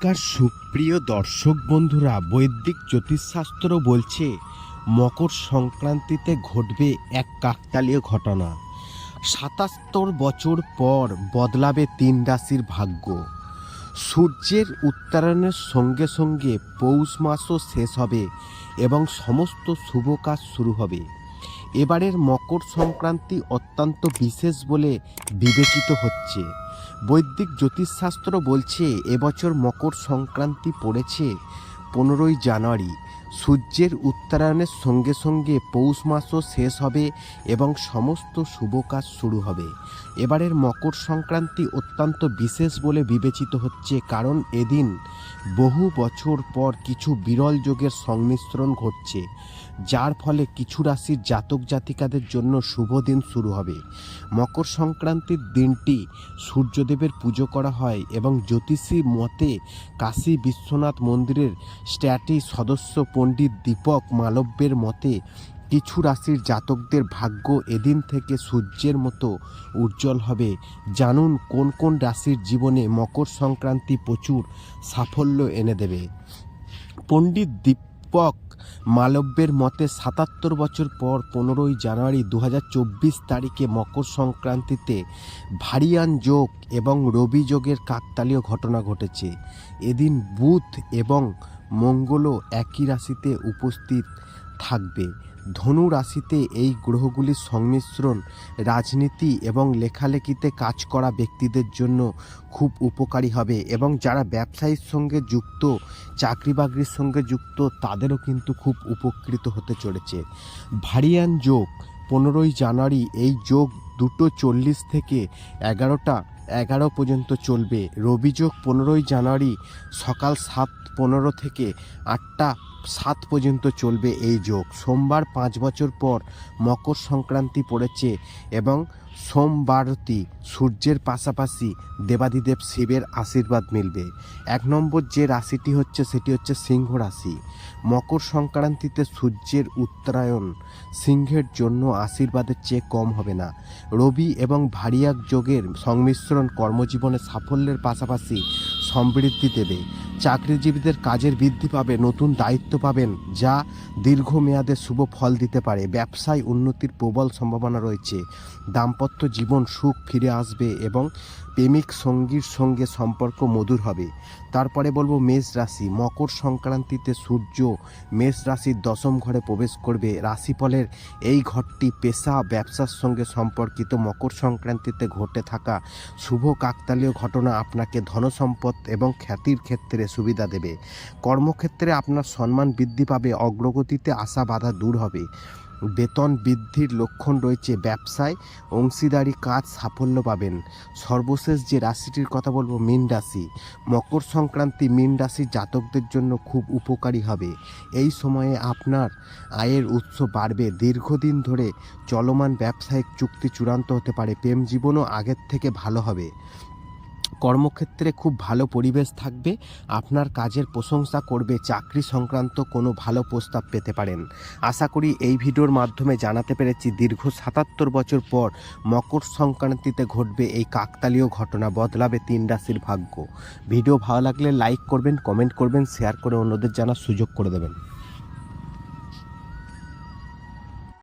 নমস্কার সুপ্রিয় দর্শক বন্ধুরা, বৈদিক জ্যোতিষশাস্ত্র বলছে, মকর সংক্রান্তিতে ঘটবে এক কাকতালীয় ঘটনা। সাতাত্তর বছর পর বদলাবে তিন রাশির ভাগ্য। সূর্যের উত্তরায়ণের সঙ্গে সঙ্গে পৌষ মাসও শেষ হবে এবং সমস্ত শুভ কাজ শুরু হবে। এবারের মকর সংক্রান্তি অত্যন্ত বিশেষ বলে বিবেচিত হচ্ছে। বৈদিক জ্যোতিষশাস্ত্র বলছে, এবছর মকর সংক্রান্তি পড়েছে পনেরোই জানুয়ারি। সূর্যের উত্তরায়ণের সঙ্গে সঙ্গে পৌষ মাসও শেষ হবে এবং সমস্ত শুভ কাজ শুরু হবে। এবারের মকর সংক্রান্তি অত্যন্ত বিশেষ বলে বিবেচিত হচ্ছে কারণ এদিন বহু বছর পর কিছু বিরল যোগের সংমিশ্রণ ঘটছে। যার ফলে কিছু রাশির জাতক জাতিকাদের জন্য শুভ দিন শুরু হবে। মকর সংক্রান্তির দিনটি সূর্যদেবের পুজো করা হয় এবং জ্যোতিষী মতে কাশী বিশ্বনাথ মন্দিরের স্ট্যাটি সদস্য পণ্ডিত দীপক মালব্যের মতে কিছু রাশির জাতকদের ভাগ্য এদিন থেকে সূর্যের মতো উজ্জ্বল হবে। জানুন কোন কোন রাশির জীবনে মকর সংক্রান্তি প্রচুর সাফল্য এনে দেবে। পণ্ডিত দীপক মালব্যের মতে সাতাত্তর বছর পর পনেরোই জানুয়ারি দু হাজার চব্বিশ তারিখে মকর সংক্রান্তিতে ভারিয়ান যোগ এবং রবি যোগের কাকতালীয় ঘটনা ঘটেছে। এদিন বুধ এবং মঙ্গলও একই রাশিতে উপস্থিত। থাকবে। ধনু রাশিতে এই গ্রহগুলির সংমিশ্রণ রাজনীতি এবং লেখালেখিতে কাজ করা ব্যক্তিদের জন্য খুব উপকারী হবে এবং যারা ব্যবসায়ীর সঙ্গে যুক্ত চাকরি বাকরির সঙ্গে যুক্ত, তাদেরও কিন্তু খুব উপকৃত হতে চলেছে। ভারিয়ান যোগ, পনেরোই জানুয়ারি এই যোগ দুটো চল্লিশ থেকে এগারোটা এগারো পর্যন্ত চলবে। রবি যোগ পনেরোই জানুয়ারি সকাল সাত পনেরো থেকে আটটা সাত পর্যন্ত চলবে এই যোগ। সোমবার পাঁচ বছর পর মকর সংক্রান্তি পড়েছে এবং সোমবারতি সূর্যের পাশাপাশি দেবাদিদেব শিবের আশীর্বাদ মিলবে। এক নম্বর যে রাশিটি হচ্ছে, সেটি হচ্ছে সিংহ রাশি। মকর সংক্রান্তিতে সূর্যের উত্তরায়ণ সিংহের জন্য আশীর্বাদের চেয়ে কম হবে না। রবি এবং ভারিয়াক যোগের সংমিশ্রণ কর্মজীবনে সাফল্যের পাশাপাশি সমৃদ্ধি দেবে। চাকরিজীবীদের কাজের বৃদ্ধি পাবে, নতুন দায়িত্ব পাবেন, যা দীর্ঘমেয়াদে শুভ ফল দিতে পারে। ব্যবসায় উন্নতির প্রবল সম্ভাবনা রয়েছে। দাম্পত্য জীবন সুখ ফিরে আসবে এবং প্রেমিক সঙ্গীর সঙ্গে সম্পর্ক মধুর হবে। তারপরে বলব মেষ রাশি। মকর সংক্রান্তিতে সূর্য মেষ রাশির দশম ঘরে প্রবেশ করবে। রাশিফলের এই ঘরটি পেশা, ব্যবসার সঙ্গে সম্পর্কিত। মকর সংক্রান্তিতে ঘটে থাকা শুভ কাকতালীয় ঘটনা আপনাকে ধনসম্পদ এবং খ্যাতির ক্ষেত্রে সুবিধা দেবে। কর্মক্ষেত্রে আপনার সম্মান বৃদ্ধি পাবে, অগ্রগতিতে আসা বাধা দূর হবে। বেতন বৃদ্ধির লক্ষণ রয়েছে ব্যবসায়, অংশীদারি কাজ সাফল্য পাবেন। সর্বশেষ যে রাশিটির কথা বলব, মীন রাশি। মকর সংক্রান্তি মীন রাশির জাতকদের জন্য খুব উপকারী হবে। এই সময়ে আপনার আয়ের উৎস বাড়বে। দীর্ঘদিন ধরে চলমান ব্যবসায়িক চুক্তি চূড়ান্ত হতে পারে। প্রেম জীবনও আগের থেকে ভালো হবে। কর্মক্ষেত্রে খুব ভালো পরিবেশ থাকবে, আপনার কাজের প্রশংসা করবে, চাকরি সংক্রান্ত কোনো ভালো প্রস্তাব পেতে পারেন। আশা করি এই ভিডিওর মাধ্যমে জানাতে পেরেছি দীর্ঘ সাতাত্তর বছর পর মকর সংক্রান্তিতে ঘটবে এই কাকতালীয় ঘটনা, বদলাবে তিন রাশির ভাগ্য। ভিডিও ভালো লাগলে লাইক করবেন, কমেন্ট করবেন, শেয়ার করে অন্যদের জানার সুযোগ করে দেবেন।